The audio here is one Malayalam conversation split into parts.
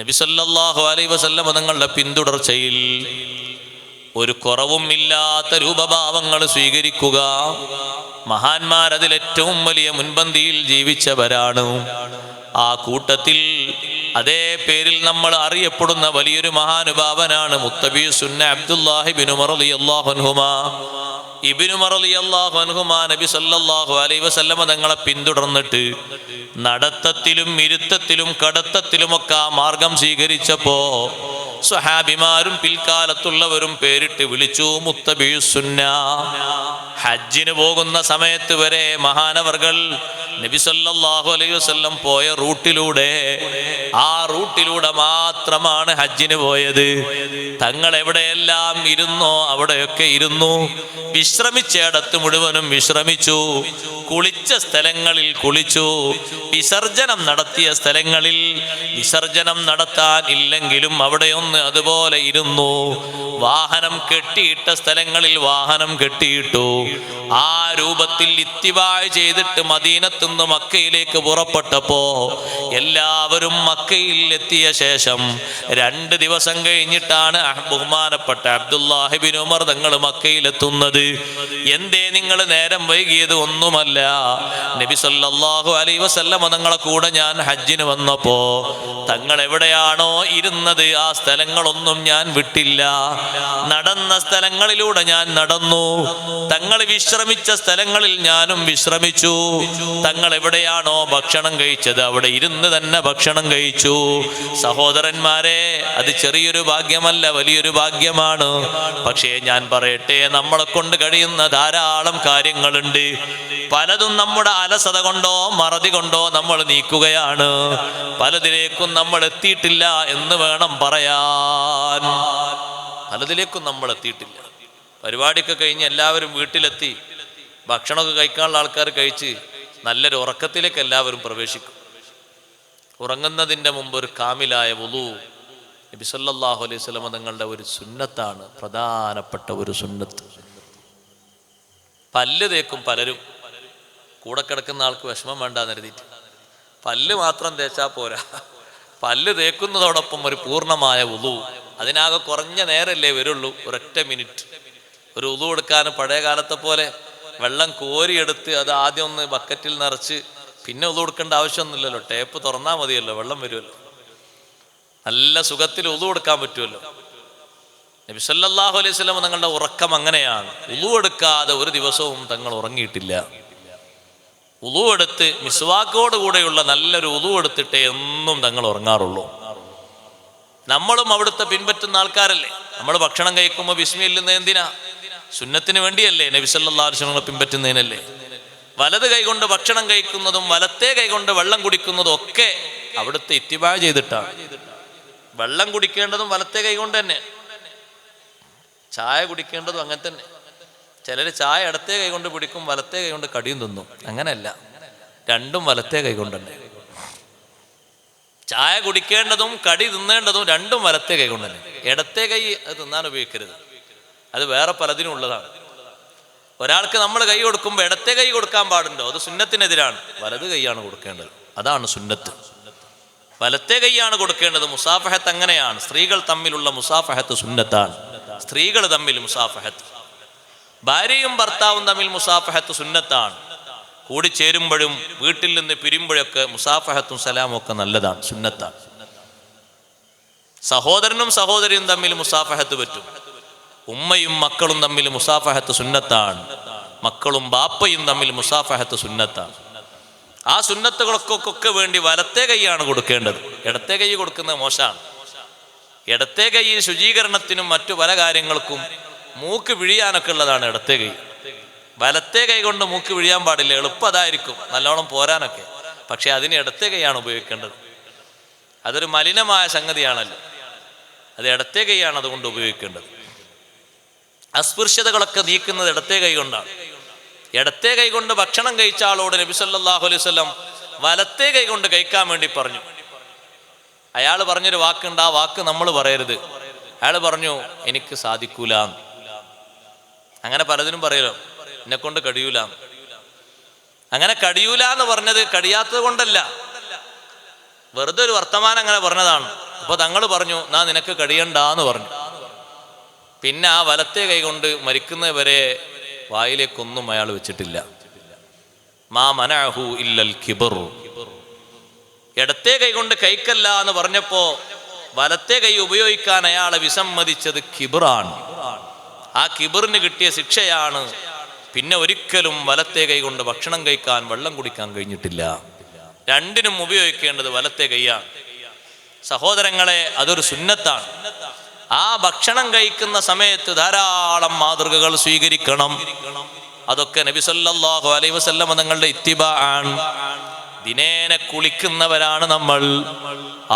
നബിസല്ലാഹു അലൈ വസല്ലം തങ്ങളുടെ പിന്തുടർച്ചയിൽ ഒരു കുറവും ഇല്ലാത്ത രൂപഭാവങ്ങൾ സ്വീകരിക്കുക. മഹാന്മാർ അതിലേറ്റവും വലിയ മുൻപന്തിയിൽ ജീവിച്ചവരാണ്. ആ കൂട്ടത്തിൽ അതേ പേരിൽ നമ്മൾ അറിയപ്പെടുന്ന വലിയൊരു മഹാനുഭാവനാണ് മുത്തബി സുന്ന അബ്ദുല്ലാഹിബിൻ ഉമർ നബി സല്ലല്ലാഹു അലൈഹി വസല്ലമ തങ്ങളെ പിന്തുടർന്നിട്ട് നടത്തത്തിലും ഇരുത്തത്തിലും കടത്തത്തിലുമൊക്കെ ആ മാർഗം സ്വീകരിച്ചപ്പോ സ്വഹാബിമാരും പിൽക്കാലത്തുള്ളവരും പേരിട്ട് വിളിച്ചു മുത്തബി സുന്ന. ഹജ്ജിന് പോകുന്ന സമയത്ത് വരെ മഹാനവർകൾ നബിസല്ലാഹു അലൈഹി വസല്ലം പോയ റൂട്ടിലൂടെ ആ റൂട്ടിലൂടെ മാത്രമാണ് ഹജ്ജിന് പോയത്. തങ്ങൾ എവിടെയെല്ലാം ഇരുന്നോ അവിടെയൊക്കെ ഇരുന്നു. വിശ്രമിച്ചിടത്ത് മുഴുവനും വിശ്രമിച്ചു. കുളിച്ച സ്ഥലങ്ങളിൽ കുളിച്ചു. വിസർജനം നടത്തിയ സ്ഥലങ്ങളിൽ വിസർജനം നടത്താൻ ഇല്ലെങ്കിലും അവിടെയൊന്ന് അതുപോലെ ഇരുന്നു. വാഹനം കെട്ടിയിട്ട സ്ഥലങ്ങളിൽ വാഹനം കെട്ടിയിട്ടു. ആ രൂപത്തിൽ ഇത്തിവാഴ് ചെയ്തിട്ട് മദീനത്തുനിന്ന് മക്കയിലേക്ക് പുറപ്പെട്ടപ്പോ എല്ലാവരും മക്കയിൽ എത്തിയ ശേഷം രണ്ട് ദിവസം കഴിഞ്ഞിട്ടാണ് ബഹുമാനപ്പെട്ട അബ്ദുല്ലാഹിബിൻ ഉമർ തങ്ങൾ മക്കയിലെത്തുന്നത്. എന്തേ നിങ്ങൾ നേരം വൈകിയത് ഒന്നുമല്ല. നബി സല്ലാഹു അലൈ വസല്ലമ തങ്ങളെ കൂടെ ഞാൻ ഹജ്ജിന് വന്നപ്പോ തങ്ങൾ എവിടെയാണോ ഇരുന്നത് ആ സ്ഥലങ്ങളൊന്നും ഞാൻ വിട്ടില്ല. നടന്ന സ്ഥലങ്ങളിലൂടെ ഞാൻ നടന്നു. തങ്ങൾ വിശ്രമിച്ച സ്ഥലങ്ങളിൽ ഞാനും വിശ്രമിച്ചു. തങ്ങൾ എവിടെയാണോ ഭക്ഷണം കഴിച്ചത് അവിടെ ഇരുന്ന് തന്നെ ഭക്ഷണം കഴിച്ചു. സഹോദരന്മാരെ അത് ചെറിയൊരു ഭാഗ്യമല്ല വലിയൊരു ഭാഗ്യമാണ്. പക്ഷേ ഞാൻ പറയട്ടെ നമ്മളെ കൊണ്ട് കഴിയുന്ന ധാരാളം കാര്യങ്ങളുണ്ട്. പലതും നമ്മുടെ അലസത കൊണ്ടോ മറതി കൊണ്ടോ നമ്മൾ നീക്കുകയാണ്. പലതിലേക്കും നമ്മൾ എത്തിയിട്ടില്ല എന്ന് വേണം പറയാൻ. പലതിലേക്കും നമ്മൾ എത്തിയിട്ടില്ല. പരിപാടിയൊക്കെ കഴിഞ്ഞ് എല്ലാവരും വീട്ടിലെത്തി ഭക്ഷണമൊക്കെ കഴിക്കാനുള്ള ആൾക്കാർ കഴിച്ച് നല്ലൊരു ഉറക്കത്തിലേക്ക് എല്ലാവരും പ്രവേശിക്കും. ഉറങ്ങുന്നതിന്റെ മുമ്പ് ഒരു കാമിലായ വുളു. നബി സല്ലല്ലാഹു അലൈഹി വസല്ലമ തങ്ങളുടെ ഒരു സുന്നത്താണ് പ്രധാനപ്പെട്ട ഒരു സുന്നത്ത്. പല്ല് തേക്കും പലരും. കൂടെ കിടക്കുന്ന ആൾക്ക് വിഷമം വേണ്ടാന്ന് കരുതിയിട്ട്. പല്ല് മാത്രം തേച്ചാൽ പോരാ. പല്ല് തേക്കുന്നതോടൊപ്പം ഒരു പൂർണമായ വുളു. അതിനാകെ കുറഞ്ഞ നേരല്ലേ വരുള്ളൂ ഒരൊറ്റ മിനിറ്റ്. ഒരു ഉതു കൊടുക്കാൻ പഴയ കാലത്തെ പോലെ വെള്ളം കോരിയെടുത്ത് അത് ആദ്യം ഒന്ന് ബക്കറ്റിൽ നിറച്ച് പിന്നെ ഉതു കൊടുക്കേണ്ട ആവശ്യമൊന്നുമില്ലല്ലോ. ടേപ്പ് തുറന്നാൽ മതിയല്ലോ വെള്ളം വരുമല്ലോ. നല്ല സുഖത്തിൽ ഉതു കൊടുക്കാൻ പറ്റുമല്ലോ. നബി സല്ലല്ലാഹു അലൈഹി വസല്ലം തങ്ങളുടെ ഉറക്കം അങ്ങനെയാണ്. ഉതു എടുക്കാതെ ഒരു ദിവസവും തങ്ങൾ ഉറങ്ങിയിട്ടില്ല. ഉതു എടുത്ത് മിസ്വാക്കോട് കൂടെയുള്ള നല്ലൊരു ഉതു എടുത്തിട്ടേ എന്നും തങ്ങൾ ഉറങ്ങാറുള്ളൂ. നമ്മളും അവിടുത്തെ പിൻപറ്റുന്ന ആൾക്കാരല്ലേ? നമ്മൾ ഭക്ഷണം കഴിക്കുമ്പോൾ വിസ്മിയില്ലെന്ന് എന്തിനാ? സുന്നത്തിന് വേണ്ടിയല്ലേ നബി വസല്ലം പിൻപറ്റുന്നതിനല്ലേ? വലത് കൈകൊണ്ട് ഭക്ഷണം കഴിക്കുന്നതും വലത്തെ കൈകൊണ്ട് വെള്ളം കുടിക്കുന്നതും ഒക്കെ അവിടുത്തെ ഇത്തിബാ ചെയ്തിട്ടാണ്. വെള്ളം കുടിക്കേണ്ടതും വലത്തെ കൈകൊണ്ട് തന്നെ. ചായ കുടിക്കേണ്ടതും അങ്ങനെ തന്നെ. ചിലർ ചായ ഇടത്തെ കൈകൊണ്ട് പിടിക്കും വലത്തെ കൈകൊണ്ട് കടിയും തിന്നും. അങ്ങനെയല്ല. രണ്ടും വലത്തെ കൈകൊണ്ട് തന്നെ. ചായ കുടിക്കേണ്ടതും കടി തിന്നേണ്ടതും രണ്ടും വലത്തെ കൈ കൊണ്ട് തന്നെ. ഇടത്തെ കൈ അത് തിന്നാൻ ഉപയോഗിക്കരുത്. അത് വേറെ പലതിനും ഉള്ളതാണ്. ഒരാൾക്ക് നമ്മൾ കൈ കൊടുക്കുമ്പോൾ ഇടത്തെ കൈ കൊടുക്കാൻ പാടുണ്ടോ? അത് സുന്നത്തിനെതിരാണ്. വലത് കൈയാണ് കൊടുക്കേണ്ടത്. അതാണ് സുന്നത്ത്. വലത്തെ കൈയാണ് കൊടുക്കേണ്ടത് മുസാഫഹത്ത് അങ്ങനെയാണ്. സ്ത്രീകൾ തമ്മിലുള്ള മുസാഫഹത്ത് സുന്നത്താണ്. സ്ത്രീകൾ തമ്മിൽ മുസാഫഹത്ത്. ഭാര്യയും ഭർത്താവും തമ്മിൽ മുസാഫഹത്ത് സുന്നത്താണ്. കൂടിച്ചേരുമ്പോഴും വീട്ടിൽ നിന്ന് പിരിയുമ്പോഴൊക്കെ മുസാഫഹത്തും സലാമും ഒക്കെ നല്ലതാണ് സുന്നത്താണ്. സഹോദരനും സഹോദരിയും തമ്മിൽ മുസാഫഹത്ത് പറ്റും. ഉമ്മയും മക്കളും തമ്മിൽ മുസാഫഹത്ത് സുന്നത്താണ്. മക്കളും ബാപ്പയും തമ്മിൽ മുസാഫഹത്ത് സുന്നത്താണ്. ആ സുന്നത്തുകൾക്കൊക്കെ വേണ്ടി വലത്തെ കൈയാണ് കൊടുക്കേണ്ടത്. ഇടത്തെ കൈ കൊടുക്കുന്നത് മോശമാണ്. ഇടത്തെ കൈ ശുചീകരണത്തിനും മറ്റു പല കാര്യങ്ങൾക്കും മൂക്ക് വിഴിയാനൊക്കെ ഉള്ളതാണ് ഇടത്തെ കൈ. വലത്തെ കൈ കൊണ്ട് മൂക്ക് വിഴിയാൻ പാടില്ല. എളുപ്പതായിരിക്കും. നല്ലോണം പോരാനൊക്കെ. പക്ഷെ അതിന് ഇടത്തെ കൈയാണ് ഉപയോഗിക്കേണ്ടത്. അതൊരു മലിനമായ സംഗതിയാണല്ലോ. അത് ഇടത്തെ കൈയാണ് അതുകൊണ്ട് ഉപയോഗിക്കേണ്ടത്. അസ്പൃശ്യതകളൊക്കെ നീക്കുന്നത് ഇടത്തെ കൈ കൊണ്ടാണ്. ഇടത്തെ കൈകൊണ്ട് ഭക്ഷണം കഴിച്ച ആളോട് നബി സല്ലാഹു അലൈഹി വസല്ലം വലത്തെ കൈകൊണ്ട് കഴിക്കാൻ വേണ്ടി പറഞ്ഞു. അയാൾ പറഞ്ഞൊരു വാക്കുണ്ട് ആ വാക്ക് നമ്മൾ പറയരുത്. അയാൾ പറഞ്ഞു എനിക്ക് സാധിക്കൂല അങ്ങനെ പലതിനും പറയലോ എന്നെ കൊണ്ട് കഴിയൂല അങ്ങനെ കഴിയൂല എന്ന് പറഞ്ഞത് കഴിയാത്തത് കൊണ്ടല്ല. വെറുതെ ഒരു വർത്തമാനം അങ്ങനെ പറഞ്ഞതാണ്. അപ്പൊ തങ്ങൾ പറഞ്ഞു നാ നിനക്ക് കഴിയണ്ടാന്ന് പറഞ്ഞു. പിന്നെ ആ വലത്തെ കൈ കൊണ്ട് മരിക്കുന്നവരെ വായിലേക്കൊന്നും അയാൾ വെച്ചിട്ടില്ല. മാ മനാഹു ഇല്ലൽ കിബർ. ഇടത്തെ കൈ കൊണ്ട് കൈക്കല്ല എന്ന് പറഞ്ഞപ്പോ വലത്തെ കൈ ഉപയോഗിക്കാൻ അയാളെ വിസമ്മതിച്ചത് കിബറാണ്. ആ കിബറിന് കിട്ടിയ ശിക്ഷയാണ് പിന്നെ ഒരിക്കലും വലത്തെ കൈ കൊണ്ട് ഭക്ഷണം കഴിക്കാൻ വെള്ളം കുടിക്കാൻ കഴിഞ്ഞിട്ടില്ല. രണ്ടിനും ഉപയോഗിക്കേണ്ടത് വലത്തെ കൈയാണ്. സഹോദരങ്ങളെ അതൊരു സുന്നത്താണ്. ആ ഭക്ഷണം കഴിക്കുന്ന സമയത്ത് ധാരാളം മാതൃകകൾ സ്വീകരിക്കണം. അതൊക്കെ നബി സല്ലല്ലാഹു അലൈഹി വസല്ലമ തങ്ങളുടെ ഇത്തിബ ആണ്. ദിനേന കുളിക്കുന്നവരാണ് നമ്മൾ.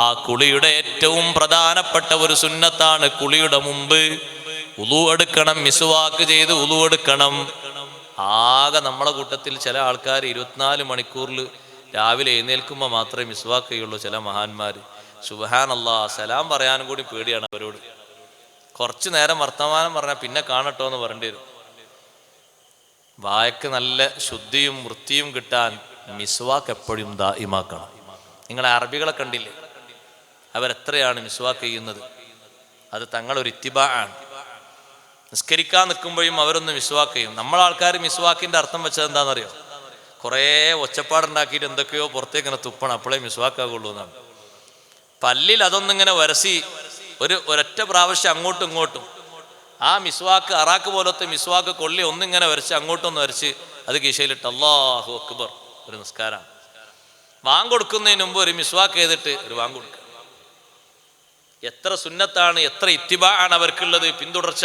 ആ കുളിയുടെ ഏറ്റവും പ്രധാനപ്പെട്ട ഒരു സുന്നത്താണ് കുളിയുടെ മുമ്പ് ഉളു എടുക്കണം മിസുവാക്ക് ചെയ്ത് ഉളു എടുക്കണം. ആകെ നമ്മളെ കൂട്ടത്തിൽ ചില ആൾക്കാർ ഇരുപത്തിനാല് മണിക്കൂറിൽ രാവിലെ എഴുന്നേൽക്കുമ്പോൾ മാത്രമേ മിസ്വാക്ക് ചെയ്യുള്ളൂ ചില മഹാന്മാർ സുബഹാനല്ലാ സലാം പറയാനും കൂടി പേടിയാണ് അവരോട്. കുറച്ചു നേരം വർത്തമാനം പറഞ്ഞാൽ പിന്നെ കാണട്ടോ എന്ന് പറയേണ്ടി വരും. വായക്ക് നല്ല ശുദ്ധിയും വൃത്തിയും കിട്ടാൻ മിസ്വാക്ക് എപ്പോഴും ദായിമാക്കണം നിങ്ങൾ അറബികളെ കണ്ടില്ലേ? അവരെത്രയാണ് മിസ്വാക്ക് ചെയ്യുന്നത്? അത് തങ്ങളൊരു ഇത്തിബ ആണ് നിസ്കരിക്കാൻ നിൽക്കുമ്പോഴും അവരൊന്ന് മിസ്വാക്ക് ചെയ്യും. നമ്മൾ ആൾക്കാർ മിസ്വാക്കിന്റെ അർത്ഥം വെച്ചത് എന്താണെന്നറിയോ? കുറേ ഒച്ചപ്പാടുണ്ടാക്കിയിട്ട് എന്തൊക്കെയോ പുറത്തേക്ക് ഇങ്ങനെ തുപ്പണം. അപ്പോഴേ മിസ്വാക്കാകുള്ളൂ എന്നാണ് പല്ലിൽ അതൊന്നിങ്ങനെ വരസി ഒരു ഒരൊറ്റ പ്രാവശ്യം അങ്ങോട്ടും ഇങ്ങോട്ടും. ആ മിസ്വാക്ക് അറാക്ക് പോലത്തെ മിസ്വാക്ക് കൊള്ളി ഒന്നിങ്ങനെ വരച്ച് അങ്ങോട്ടൊന്ന് വരച്ച് അത് കീശയിലിട്ട് അള്ളാഹു അക്ബർ ഒരു നിസ്കാരമാണ് വാങ് കൊടുക്കുന്നതിന് മുമ്പ് ഒരു മിസ്വാക്ക് ചെയ്തിട്ട് ഒരു വാങ് കൊടുക്കുക എത്ര സുന്നത്താണ് എത്ര ഇത്തിബ ആണ് അവർക്കുള്ളത് പിന്തുടർച്ച.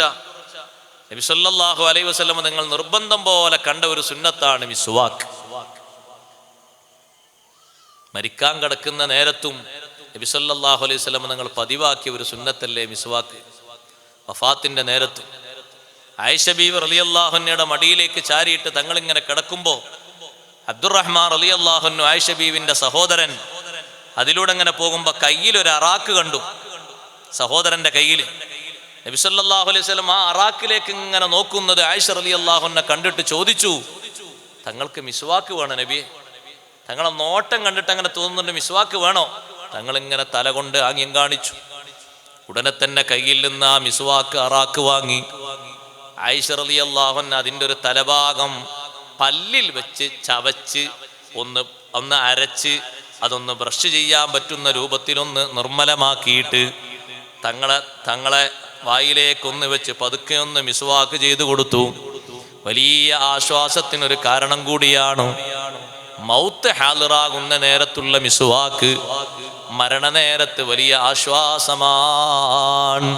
നബി സല്ലല്ലാഹു അലൈഹി വസല്ലം നിങ്ങൾ നിർബന്ധം പോലെ കണ്ട ഒരു സുന്നത്താണ് മിസ്വാക്ക്. മരിക്കാൻ കിടക്കുന്ന നേരത്തും നബി സല്ലല്ലാഹു അലൈഹി സ്വലം നിങ്ങൾ പതിവാക്കിയ ഒരു സുന്നത്തല്ലേ മിസ്വാക്ക് വഫാത്തിന്റെ നേരത്തും. ആയിഷ അലി അള്ളാഹുന്നയുടെ മടിയിലേക്ക് ചാരിയിട്ട് തങ്ങളിങ്ങനെ കിടക്കുമ്പോൾ അബ്ദുറഹ്മാൻ അലി ആയിഷ ഐഷബീവിന്റെ സഹോദരൻ അതിലൂടെ അങ്ങനെ പോകുമ്പോൾ ഒരു അറാക്ക് കണ്ടു. സഹോദരന്റെ കയ്യിൽ നബി സല്ലല്ലാഹു അലൈഹി സ്വലം ആ അറാക്കിലേക്ക് ഇങ്ങനെ നോക്കുന്നത് ആയിഷ അള്ളാഹുനെ കണ്ടിട്ട് ചോദിച്ചു തങ്ങൾക്ക് മിസ്വാക്ക് വേണം നബി തങ്ങളെ നോട്ടം കണ്ടിട്ട് അങ്ങനെ തോന്നുന്നുണ്ട് മിസ്വാക്ക് വേണോ? തങ്ങൾ തലകൊണ്ട് തല ആംഗ്യം കാണിച്ചു. ഉടനെ തന്നെ കയ്യിൽ നിന്ന് ആ മിസ്വാക്ക് അറാക്ക് വാങ്ങി. ആയിഷ അള്ളാഹൻ അതിന്റെ ഒരു തലഭാഗം പല്ലിൽ വെച്ച് ചവച്ച് ഒന്ന് ഒന്ന് അരച്ച് അതൊന്ന് ബ്രഷ് ചെയ്യാൻ പറ്റുന്ന രൂപത്തിലൊന്ന് നിർമ്മലമാക്കിയിട്ട് തങ്ങളെ തങ്ങളെ വായിലേക്കൊന്ന് വെച്ച് പതുക്കെ ഒന്ന് മിസ്വാക്ക് ചെയ്തു കൊടുത്തു. വലിയ ആശ്വാസത്തിനൊരു കാരണം കൂടിയാണ് മൗത്ത് ഹാലിറാകുന്ന നേരത്തുള്ള മിസ്വാക്ക് മരണനേരത്ത് വലിയ ആശ്വാസമാണ്.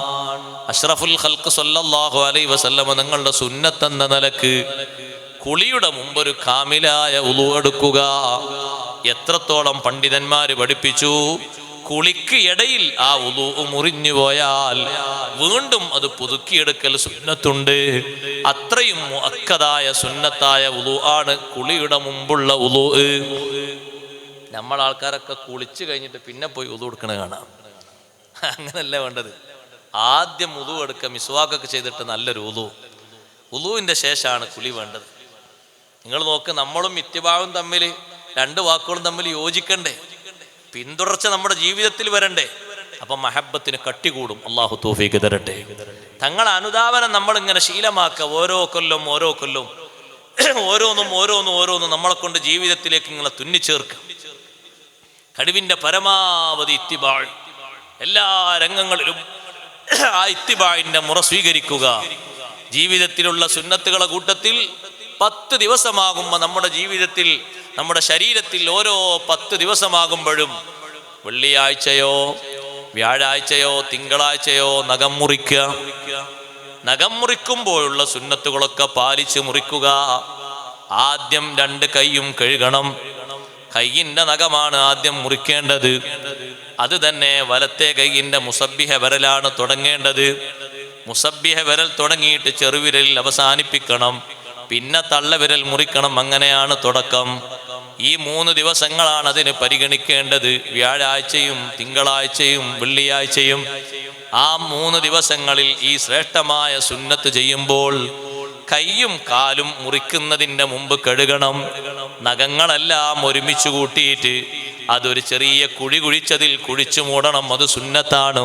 അഷ്റഫുൽ ഖൽക്ക് സല്ലല്ലാഹു അലൈഹി വസല്ലമ നിങ്ങളുടെ സുന്നത്തെന്ന നിലയ്ക്ക് കുളിയുടെ മുമ്പൊരു കാമിലായ ഉളു എടുക്കുക. എത്രത്തോളം പണ്ഡിതന്മാര് പഠിപ്പിച്ചു? കുളിക്ക് ഇടയിൽ ആ ഉദു മുറിഞ്ഞു പോയാൽ വീണ്ടും അത് പുതുക്കിയെടുക്കൽ സുന്നത്തുണ്ട്. അത്രയും അക്കതായ സുന്നത്തായ ഉദു ആണ് കുളിയുടെ മുമ്പുള്ള ഉദു നമ്മൾ ആൾക്കാരൊക്കെ കുളിച്ചു കഴിഞ്ഞിട്ട് പിന്നെ പോയി ഉദു എടുക്കണ കാണാം. അങ്ങനല്ല വേണ്ടത്. ആദ്യം ഉദു എടുക്കുക മിസ്വാക്കൊക്കെ ചെയ്തിട്ട് നല്ലൊരു ഉദു ഉദുവിന്റെ ശേഷമാണ് കുളി വേണ്ടത്. നിങ്ങൾ നോക്ക് നമ്മളും മിത്യഭാവം തമ്മിൽ രണ്ട് വാക്കുകളും തമ്മിൽ യോജിക്കണ്ടേ? പിന്തുടർച്ച നമ്മുടെ ജീവിതത്തിൽ വരണ്ടേ? അപ്പം മഹബത്തിന് കട്ടികൂടും. അള്ളാഹു തോഫിക്ക് തരട്ടെ. തങ്ങൾ അനുദാപനം നമ്മൾ ഇങ്ങനെ ശീലമാക്കുക. ഓരോ കൊല്ലം ഓരോ കൊല്ലം. ഓരോന്നും ഓരോന്നും ഓരോന്നും നമ്മളെ കൊണ്ട് ജീവിതത്തിലേക്ക് ഇങ്ങനെ തുന്നിച്ചേർക്കുക. കഴിവിന്റെ പരമാവധി ഇത്തിബാൾ. എല്ലാ രംഗങ്ങളിലും ആ ഇത്തിബാഴിന്റെ മുറ സ്വീകരിക്കുക. ജീവിതത്തിലുള്ള സുന്നത്തുകളെ കൂട്ടത്തിൽ പത്ത് ദിവസമാകുമ്പോൾ നമ്മുടെ ജീവിതത്തിൽ നമ്മുടെ ശരീരത്തിൽ ഓരോ പത്ത് ദിവസമാകുമ്പോഴും വെള്ളിയാഴ്ചയോ വ്യാഴാഴ്ചയോ തിങ്കളാഴ്ചയോ നഖം മുറിക്കുക. നഖം മുറിക്കുമ്പോഴുള്ള സുന്നത്തുകളൊക്കെ പാലിച്ച് മുറിക്കുക. ആദ്യം രണ്ട് കൈയും കഴുകണം. കൈയിന്റെ നഖമാണ് ആദ്യം മുറിക്കേണ്ടത്. അത് തന്നെ വലത്തെ കൈയിന്റെ മുസബിഹ വിരലാണ് തുടങ്ങേണ്ടത്. മുസബിഹ വിരൽ തുടങ്ങിയിട്ട് ചെറുവിരലിൽ അവസാനിപ്പിക്കണം. പിന്നെ തള്ളവിരൽ മുറിക്കണം അങ്ങനെയാണ് തുടക്കം. ഈ മൂന്ന് ദിവസങ്ങളാണ് അതിന് പരിഗണിക്കേണ്ടത്. വ്യാഴാഴ്ചയും തിങ്കളാഴ്ചയും വെള്ളിയാഴ്ചയും. ആ മൂന്ന് ദിവസങ്ങളിൽ ഈ ശ്രേഷ്ഠമായ സുന്നത്ത് ചെയ്യുമ്പോൾ കൈയും കാലും മുറിക്കുന്നതിന്റെ മുമ്പ് കഴുകണം. നഖങ്ങളെല്ലാം ഒരുമിച്ച് കൂട്ടിയിട്ട് അതൊരു ചെറിയ കുഴി കുഴിച്ചതിൽ കുഴിച്ചു മൂടണം. അത് സുന്നത്താണ്.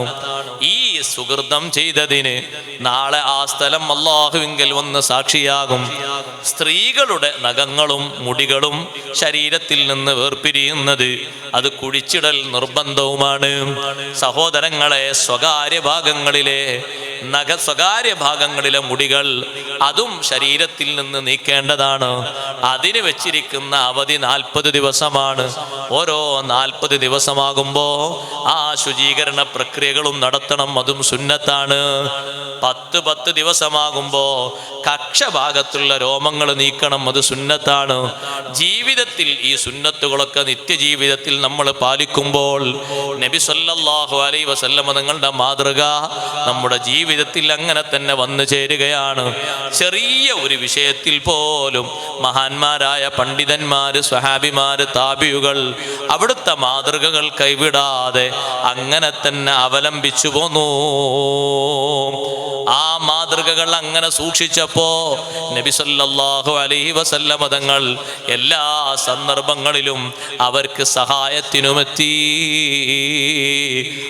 ഈ സുഹൃതം ചെയ്തതിന് നാളെ ആ സ്ഥലം അള്ളാഹുവിങ്കൽ വന്ന് സാക്ഷിയാകും. സ്ത്രീകളുടെ നഖങ്ങളും മുടികളും ശരീരത്തിൽ നിന്ന് വേർപിരിയുന്നത് അത് കുഴിച്ചിടൽ നിർബന്ധവുമാണ്. സഹോദരങ്ങളെ സ്വകാര്യ ഭാഗങ്ങളിലെ നഖ സ്വകാര്യ ഭാഗങ്ങളിലെ മുടികൾ അതും ശരീരത്തിൽ നിന്ന് നീക്കേണ്ടതാണ്. അതിന് വെച്ചിരിക്കുന്ന അവധി നാൽപ്പത് ദിവസമാണ്. ഓരോ നാൽപ്പത് ദിവസമാകുമ്പോ ആ ശുചീകരണ പ്രക്രിയകളും നടത്തണം. അതും സുന്നത്താണ്. പത്ത് പത്ത് കക്ഷ ഭാഗത്തുള്ള രോമങ്ങൾ നീക്കണം. അത് സുന്നത്താണ്. ജീവിതത്തിൽ ഈ സുന്നത്തുകളൊക്കെ നിത്യജീവിതത്തിൽ നമ്മൾ പാലിക്കുമ്പോൾ നബി സല്ലല്ലാഹു അലൈ വസല്ലമ നിങ്ങളുടെ മാതൃക നമ്മുടെ ജീവിതത്തിൽ അങ്ങനെ തന്നെ വന്നു ചേരുകയാണ്. ചെറിയ ഒരു വിഷയത്തിൽ പോലും മഹാന്മാരായ പണ്ഡിതന്മാര് സ്വഹാബിമാര് താബിയുകൾ അവിടുത്തെ മാതൃകകൾ കൈവിടാതെ അങ്ങനെ തന്നെ അവലംബിച്ചു പോന്നു. ആ മാതൃകകൾ അങ്ങനെ സൂക്ഷിച്ചപ്പോ നബി സല്ലല്ലാഹു അലൈഹി വസല്ലമ തങ്ങൾ എല്ലാ സന്ദർഭങ്ങളിലും അവർക്ക് സഹായത്തിനുമെത്തി.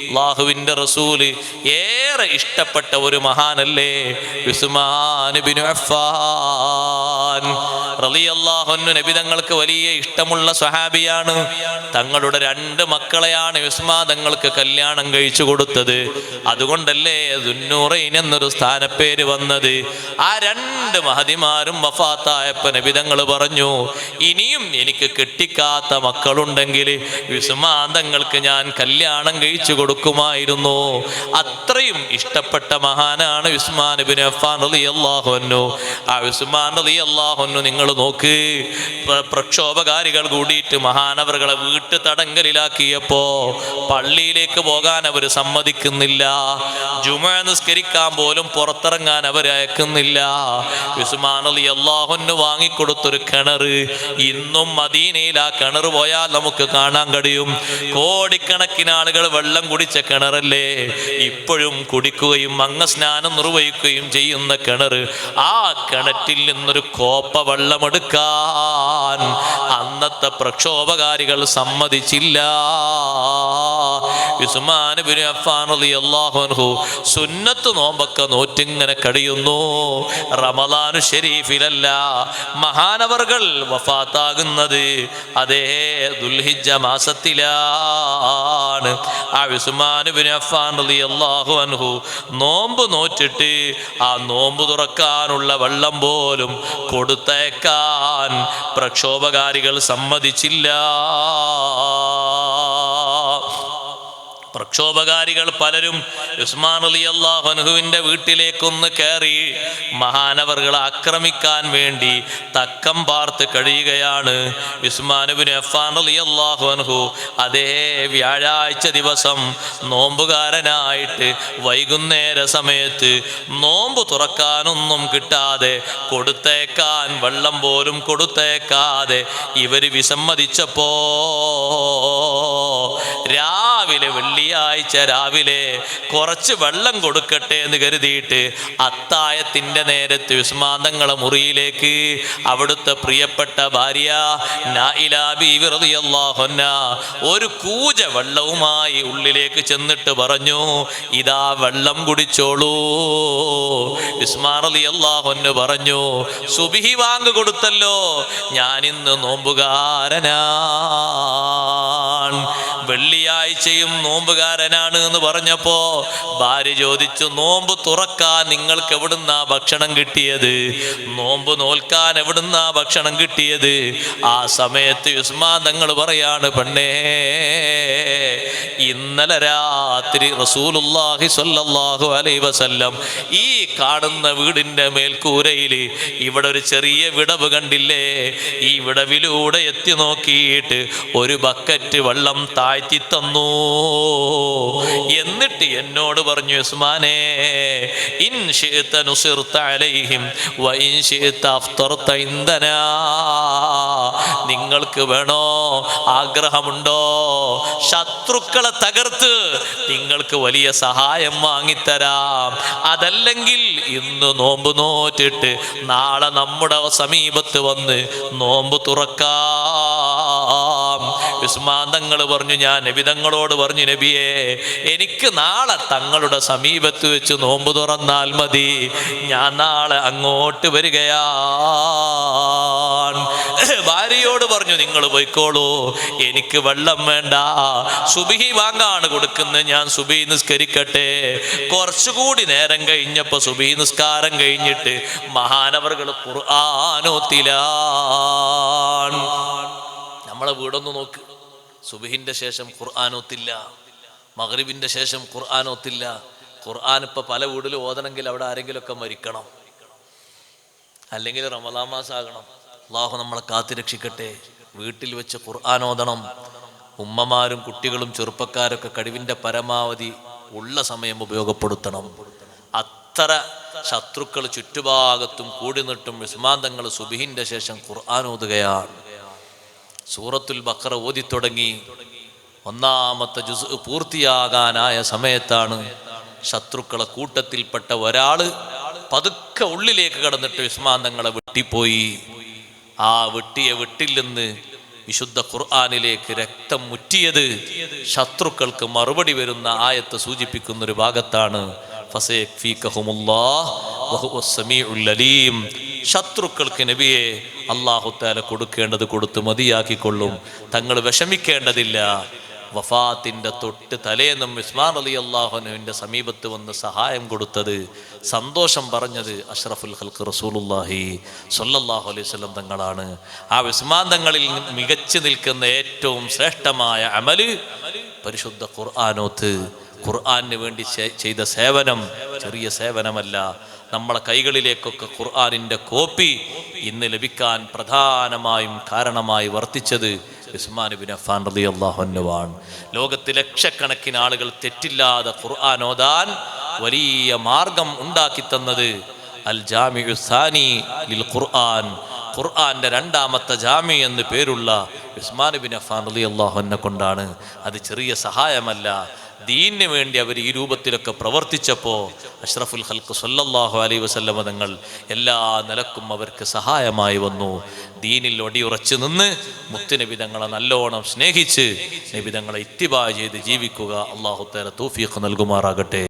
അള്ളാഹുവിന്റെ റസൂൽ ഏറെ ഇഷ്ടപ്പെട്ട ഒരു മഹാനല്ലേ ഉസ്മാൻ അഫ്ഫാൻ. റളിയല്ലാഹു അൻഹു നബി തങ്ങൾക്ക് വലിയ ഇഷ്ടമുള്ള സ്വഹാബിയാണ്. തങ്ങളുടെ രണ്ട് മക്കളെയാണ് യുസ്മാ തങ്ങൾക്ക് കല്യാണം കഴിച്ചു കൊടുത്തത്. അതുകൊണ്ടല്ലേ ദുന്നൂറൈൻ എന്നൊരു സ്ഥാനപ്പേര് വന്നത്. ആ രണ്ട് മഹതിമാരും വഫാത്തായപ്പോ നബിതങ്ങൾ പറഞ്ഞു ഇനിയും എനിക്ക് കെട്ടിക്കാത്ത മക്കളുണ്ടെങ്കിൽ യുസ്മാന്തങ്ങൾക്ക് തങ്ങൾക്ക് ഞാൻ കല്യാണം കഴിച്ചു കൊടുക്കുമായിരുന്നു. അത്രയും ഇഷ്ടപ്പെട്ട മഹാനാണ് ഉസ്മാൻ റളിയല്ലാഹു അൻഹു. ആ ഉസ്മാൻ റളിയല്ലാഹു അൻഹു നിങ്ങൾ നോക്ക്. പ്രക്ഷോഭകാരികൾ കൂടിയിട്ട് മഹാനവറുകളെ വീട്ടു തടങ്കലിലാക്കിയപ്പോ പള്ളിയിലേക്ക് പോകാൻ അവർ സമ്മതിക്കുന്നില്ല. ജുമ നിസ്കരിക്കാൻ പോലും പുറത്തിറങ്ങാൻ അവർ അയക്കുന്നില്ല. ഉസ്മാൻ അലി അള്ളാഹുന് വാങ്ങിക്കൊടുത്തൊരു കിണറ് ഇന്നും മദീനയിൽ ആ കിണർ പോയാൽ നമുക്ക് കാണാൻ കഴിയും. കോടിക്കണക്കിന് ആളുകൾ വെള്ളം കുടിച്ച കിണറല്ലേ? ഇപ്പോഴും കുടിക്കുകയും അംഗസ്നാനം നിർവഹിക്കുകയും ചെയ്യുന്ന കിണർ. ആ കിണറ്റിൽ നിന്നൊരു കോപ്പ വെള്ളമെടുക്കാൻ അന്നത്തെ പ്രക്ഷോഭകാരികൾ സമ്മതിച്ചില്ല. ഉസ്മാൻ ബിൻ അഫ്ഫാൻ റളിയല്ലാഹു അൻഹു സുന്നത്ത് നോമ്പൊക്കെ നോറ്റിങ്ങനെ കടിയുന്നു. റമദാനു ഷെരീഫിലല്ല മഹാനവർകൾ വഫാത്താകുന്നത് അതേ ദുൽഹിജ്ജ മാസത്തിലാണ്. ആ ഉസ്മാൻ ബിൻ അഫ്ഫാൻ റളിയല്ലാഹു അൻഹു നോമ്പ് നോറ്റിട്ട് ആ നോമ്പ് തുറക്കാനുള്ള വെള്ളം പോലും കൊടുത്തേക്കാൻ പ്രക്ഷോഭകാരികൾ സമ്മതിച്ചില്ല. പ്രക്ഷോഭകാരികൾ പലരും ഉസ്മാൻ അലി അള്ളാഹുനുഹുവിന്റെ വീട്ടിലേക്കൊന്ന് കയറി മഹാനവറുകളെ ആക്രമിക്കാൻ വേണ്ടി തക്കം പാർത്ത് കഴിയുകയാണ്. ഉസ്മാനുബിൻ അഫാൻ അലി അള്ളാഹുനുഹു അതേ വ്യാഴാഴ്ച ദിവസം നോമ്പുകാരനായിട്ട് വൈകുന്നേര സമയത്ത് നോമ്പ് തുറക്കാനൊന്നും കിട്ടാതെ കൊടുത്തേക്കാൻ വെള്ളം പോലും കൊടുത്തേക്കാതെ ഇവർ വിസമ്മതിച്ചപ്പോ രാവിലെ വെള്ളിയാഴ്ച രാവിലെ കുറച്ച് വെള്ളം കൊടുക്കട്ടെ എന്ന് കരുതിയിട്ട് അത്തായത്തിന്റെ നേരത്ത് വിസ്മാന്തങ്ങളെ മുറിയിലേക്ക് അവിടുത്തെ പ്രിയപ്പെട്ട ഭാര്യ ഒരു കൂജ വെള്ളവുമായി ഉള്ളിലേക്ക് ചെന്നിട്ട് പറഞ്ഞു ഇതാ വെള്ളം കുടിച്ചോളൂ. ഉസ്മാൻ അലി അള്ളാഹൊന്ന് പറഞ്ഞു സുബിഹി വാങ്ങ് കൊടുത്തല്ലോ ഞാനിന്ന് നോമ്പുകാരനാ. വെള്ളിയാഴ്ചയും നോമ്പുകാരനാണ് എന്ന് പറഞ്ഞപ്പോ ഭാര്യ ചോദിച്ചു നോമ്പ് തുറക്കാൻ നിങ്ങൾക്ക് എവിടുന്നാ ഭക്ഷണം കിട്ടിയത്? നോമ്പ് നോൽക്കാൻ എവിടുന്നാ ഭക്ഷണം കിട്ടിയത്? ആ സമയത്ത് ഉസ്മാൻ തങ്ങൾ പറയാണ് പെണ്ണേ ഇന്നലെ രാത്രി റസൂലുല്ലാഹി സ്വല്ലല്ലാഹു അലൈഹി വസല്ലം ഈ കാണുന്ന വീടിന്റെ മേൽക്കൂരയിൽ ഇവിടെ ഒരു ചെറിയ വിടവ് കണ്ടില്ലേ? ഈ വിടവിലൂടെ എത്തി നോക്കിയിട്ട് ഒരു ബക്കറ്റ് വെള്ളം താഴ്ത്തി തന്നു. എന്നിട്ട് എന്നോട് പറഞ്ഞു ഇൻദനാ. നിങ്ങൾക്ക് വേണോ ആഗ്രഹമുണ്ടോ? ശത്രുക്കളെ തകർത്ത് നിങ്ങൾക്ക് വലിയ സഹായം വാങ്ങിത്തരാം. അതല്ലെങ്കിൽ ഇന്ന് നോമ്പ് നോറ്റിട്ട് നാളെ നമ്മുടെ സമീപത്ത് വന്ന് നോമ്പ് തുറക്കാം. ഉസ്മാൻ പറഞ്ഞു ഞാൻ നബിതങ്ങളോട് പറഞ്ഞു നബിയെ എനിക്ക് നാളെ തങ്ങളുടെ സമീപത്ത് വെച്ച് നോമ്പ് തുറന്നാൽ മതി. ഞാൻ നാളെ അങ്ങോട്ട് വരികയാണ്. ഭാര്യയോട് പറഞ്ഞു നിങ്ങൾ പോയിക്കോളൂ എനിക്ക് വെള്ളം വേണ്ട. സുബിഹി വാങ്ങാണ് കൊടുക്കുന്നത് ഞാൻ സുബി നിസ്കരിക്കട്ടെ. കുറച്ചുകൂടി നേരം കഴിഞ്ഞപ്പോൾ സുബി നിസ്കാരം കഴിഞ്ഞിട്ട് മഹാനവറുകൾ ഖുർആാനോത്തിലാണ് നമ്മളെ വീടൊന്ന് നോക്ക്. സുബിഹിന്റെ ശേഷം ഖുർആാനൊത്തില്ല മഗ്രിബിന്റെ ശേഷം ഖുർആാനൊത്തില്ല ഖുർആൻ ഇപ്പൊ പല വീടിലും ഓതണമെങ്കിൽ അവിടെ ആരെങ്കിലുമൊക്കെ മരിക്കണം. അല്ലെങ്കിൽ റമദാമാസാകണം അള്ളാഹു നമ്മളെ കാത്തിരക്ഷിക്കട്ടെ വീട്ടിൽ വെച്ച് ഖുർആൻ ഓതണം. ഉമ്മമാരും കുട്ടികളും ചെറുപ്പക്കാരൊക്കെ കഴിവിന്റെ പരമാവധി ഉള്ള സമയം ഉപയോഗപ്പെടുത്തണം. അത്ര ശത്രുക്കൾ ചുറ്റുഭാഗത്തും കൂടി നിട്ടും വിസ്മാന്തങ്ങൾ സുബിഹിന്റെ ശേഷം ഖുർആൻ ഓതുകയാണ്. സൂറത്തുൽ ബക്കറ ഓതി തുടങ്ങി. ഒന്നാമത്തെ ജുസ് പൂർത്തിയാകാനായ സമയത്താണ് ശത്രുക്കളെ കൂട്ടത്തിൽപ്പെട്ട ഒരാൾ പതുക്കെ ഉള്ളിലേക്ക് കടന്നിട്ട് വിസ്മാന്തങ്ങളെ വെട്ടിപ്പോയി. ആ വെട്ടിയ വെട്ടിൽ നിന്ന് വിശുദ്ധ ഖുർആാനിലേക്ക് രക്തം മുറ്റിയത് ശത്രുക്കൾക്ക് മറുപടി വരുന്ന ആയത്ത് സൂചിപ്പിക്കുന്ന ഒരു ഭാഗത്താണ്. ശത്രുക്കൾക്ക് നബിയെ അള്ളാഹുത്താല കൊടുക്കേണ്ടത് കൊടുത്ത് മതിയാക്കിക്കൊള്ളും. തങ്ങൾ വിഷമിക്കേണ്ടതില്ല. വഫാത്തിന്റെ തൊട്ട് തലേന്നും ഉസ്മാൻ അലി അള്ളാഹുനുവിന്റെ സമീപത്ത് വന്ന് സഹായം കൊടുത്തത് സന്തോഷം പറഞ്ഞത് അഷ്റഫുൽ ഹൽക്ക് റസൂലുല്ലാഹി സൊല്ലാഹു അലൈഹി സ്വലം തങ്ങളാണ്. ആ ഉസ്മാൻ തങ്ങളിൽ മികച്ചു നിൽക്കുന്ന ഏറ്റവും ശ്രേഷ്ഠമായ അമൽ പരിശുദ്ധ ഖുർആാനോത്ത്. ഖുർആാനു വേണ്ടി ചെയ്ത സേവനം ചെറിയ സേവനമല്ല നമ്മളെ കൈകളിലേക്കൊക്കെ ഖുർആാനിന്റെ കോപ്പി ഇന്ന് ലഭിക്കാൻ പ്രധാനമായും കാരണമായി വർത്തിച്ചത് ഉസ്മാൻ ബിൻ അഫാൻ റളി അള്ളാഹുവാൻ ലോകത്ത് ലക്ഷക്കണക്കിന് ആളുകൾ തെറ്റില്ലാതെ ഖുർആൻ ഓതാൻ വലിയ മാർഗം ഉണ്ടാക്കി തന്നത് അൽ ജാമിഉ സാനി ലിൽ ഖുർആൻ. ഖുർആന്റെ രണ്ടാമത്തെ ജാമി എന്ന് പേരുള്ള ഉസ്മാൻ ബിൻ അഫാൻ റളി അള്ളാഹുവിനെ കൊണ്ടാണ്. അത് ചെറിയ സഹായമല്ല ദീനിന് വേണ്ടി അവർ ഈ രൂപത്തിലൊക്കെ പ്രവർത്തിച്ചപ്പോൾ അഷ്റഫുൽ ഹൽക്ക് സല്ലല്ലാഹു അലൈ വസല്ലമ തങ്ങൾ എല്ലാ നിലക്കും അവർക്ക് സഹായമായി വന്നു. ദീനിൽ ഒടിയുറച്ച് നിന്ന് മുത്തുനബിതങ്ങളെ നല്ലോണം സ്നേഹിച്ച് നബിതങ്ങളെ ഇത്തിബാ ചെയ്ത് ജീവിക്കുക. അള്ളാഹുത്തേല തൗഫീഖ് നൽകുമാറാകട്ടെ.